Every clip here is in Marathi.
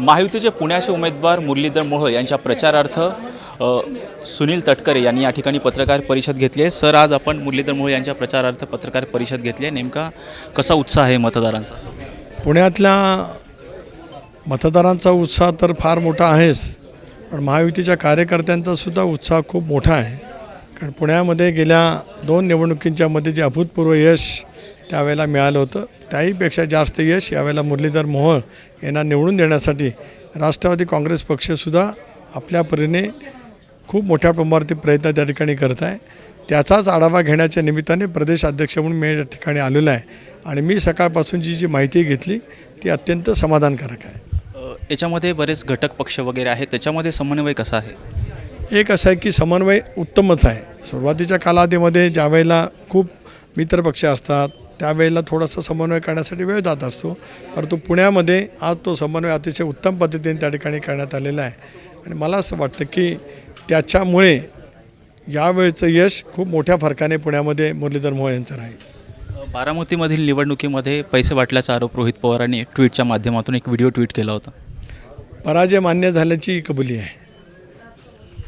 महायुतीचे पुण्याचे उमेदवार मुरलीधर मोहोळ यांच्या प्रचारार्थ सुनील तटकरे यांनी या ठिकाणी पत्रकार परिषद घेतली आहे. सर आज आपण मुरलीधर मोहोळ यांच्या प्रचारार्थ पत्रकार परिषद घेतली आहे. नेमका कसा उत्साह आहे मतदारांचा? पुण्यातल्या मतदारांचा उत्साह तर फार मोठा आहेच पण महायुतीच्या कार्यकर्त्यांचा सुद्धा उत्साह खूप मोठा आहे. कारण पुण्यामध्ये गेल्या दोन निवडणुकींच्यामध्ये जे अभूतपूर्व यश त्यावेळेला मिळालं होतं. त्याहीपेक्षा जास्त यश यावेळेला मुरलीधर मोहोळ यांना निवडून देण्यासाठी राष्ट्रवादी काँग्रेस पक्षसुद्धा आपल्या परीने खूप मोठ्या प्रमाणावरती प्रयत्न त्या ठिकाणी करत आहे. त्याचाच आढावा घेण्याच्या निमित्ताने प्रदेश अध्यक्ष म्हणून मी या ठिकाणी आलेलो आहे आणि मी सकाळपासूनची जी माहिती घेतली ती अत्यंत समाधानकारक आहे. याच्यामध्ये बरेच घटक पक्ष वगैरे आहेत. त्याच्यामध्ये समन्वय कसा आहे? एक असं आहे की समन्वय उत्तमच आहे. सुरुवातीच्या कालावधीमध्ये ज्या वेळेला खूप मित्रपक्ष असतात त्यावेळेला थोडासा समन्वय करण्यासाठी वेळ जात असतो. परंतु पुण्यामध्ये आज तो समन्वय अतिशय उत्तम पद्धतीने त्या ठिकाणी करण्यात आलेला आहे. आणि मला असं वाटतं की त्याच्यामुळे यावेळचं यश खूप मोठ्या फरकाने पुण्यामध्ये मुरलीधर मोहोळ यांचं राहील. बारामतीमधील निवडणुकीमध्ये पैसे वाटल्याचा आरोप रोहित पवारांनी ट्विटच्या माध्यमातून एक व्हिडिओ ट्विट केला होता. पराजय मान्य झाल्याची कबुली आहे.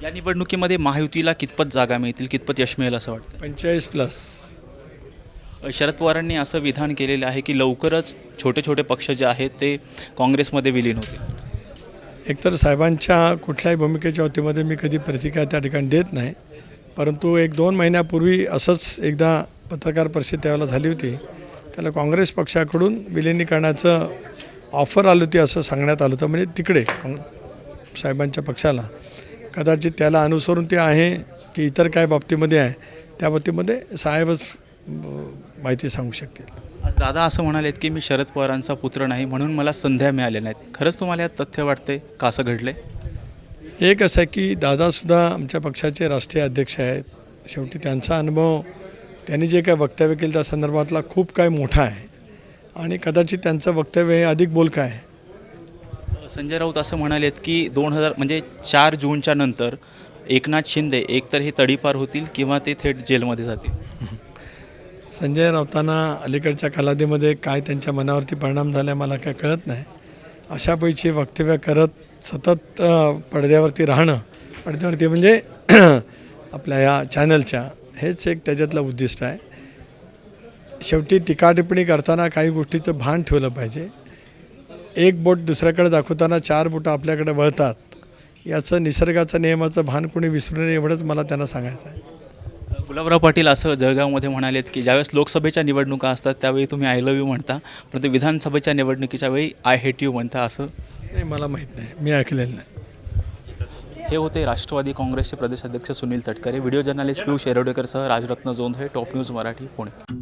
या निवडणुकीमध्ये महायुतीला कितपत जागा मिळतील कितपत यश मिळेल असं वाटतं पंचेचाळीस प्लस. शरद पवारांनी असं विधान केलेलं आहे की लवकरच छोटे छोटे पक्ष जे आहेत ते काँग्रेसमध्ये विलीन होतील. एकतर साहेबांच्या कुठल्याही भूमिकेच्या वतीमध्ये मी कधी प्रतिक्रिया त्या ठिकाणी देत नाही. परंतु एक दोन महिन्यापूर्वी असंच एकदा पत्रकार परिषद त्यावेळेला झाली होती. त्याला काँग्रेस पक्षाकडून विलिनीकरणाचं ऑफर आली होती असं सांगण्यात आलं होतं. म्हणजे तिकडे साहेबांच्या पक्षाला. कदाचित त्याला अनुसरून ते आहे की इतर काय बाबतीमध्ये आहे. त्या बाबतीमध्ये साहेबच माहिती सांगू शकतील आज दादा असं म्हणालेत की मी शरद पवारांचा पुत्र नाही म्हणून मला संध्या मिळाल्या नाहीत. खरंच तुम्हाला यात तथ्य वाटते का असं घडलंय? एक असं आहे की दादासुद्धा आमच्या पक्षाचे राष्ट्रीय अध्यक्ष आहेत. शेवटी त्यांचा अनुभव त्यांनी जे काय वक्तव्य केलं त्या संदर्भातला खूप काय मोठा आहे. आणि कदाचित त्यांचं वक्तव्य हे अधिक बोलकं आहे. संजय राऊत असं म्हणालेत की दोन हजार म्हणजे चार जूनच्या नंतर एकनाथ शिंदे एकतर हे तडीपार होतील किंवा ते थेट जेलमध्ये जातील. संजय राऊतांना अलीकडच्या कालावधीमध्ये काय त्यांच्या मनावरती परिणाम झाला मला काय कळत नाही. अशा पैकी वक्तव्य करत सतत पडद्यावरती राहणं पडद्यावरती म्हणजे आपल्या या चॅनलच्या हेच एक त्याच्यातलं उद्दिष्ट आहे. शेवटी टीका टिप्पणी करताना काही गोष्टीचं भान ठेवलं पाहिजे. एक बोट दुसऱ्याकडे दाखवताना चार बोटं आपल्याकडे वळतात. याचं निसर्गाचं नियमाचं भान कोणी विसरू नये एवढंच मला त्यांना सांगायचं आहे. गुलाबराव पाटील असं जळगावमध्ये म्हणालेत की ज्यावेळेस लोकसभेच्या निवडणुका असतात त्यावेळी तुम्ही आय लव्ह यू म्हणता. परंतु विधानसभेच्या निवडणुकीच्या वेळी आय हेट यू म्हणता असं? नाही मला माहीत नाही. मी ऐकलेलं नाही. हे होते राष्ट्रवादी काँग्रेसचे प्रदेशाध्यक्ष सुनील तटकरे. व्हिडिओ जर्नलिस्ट पियुष एरोडेकरसह Rajratna Jondhale. Top news Marathi Pune.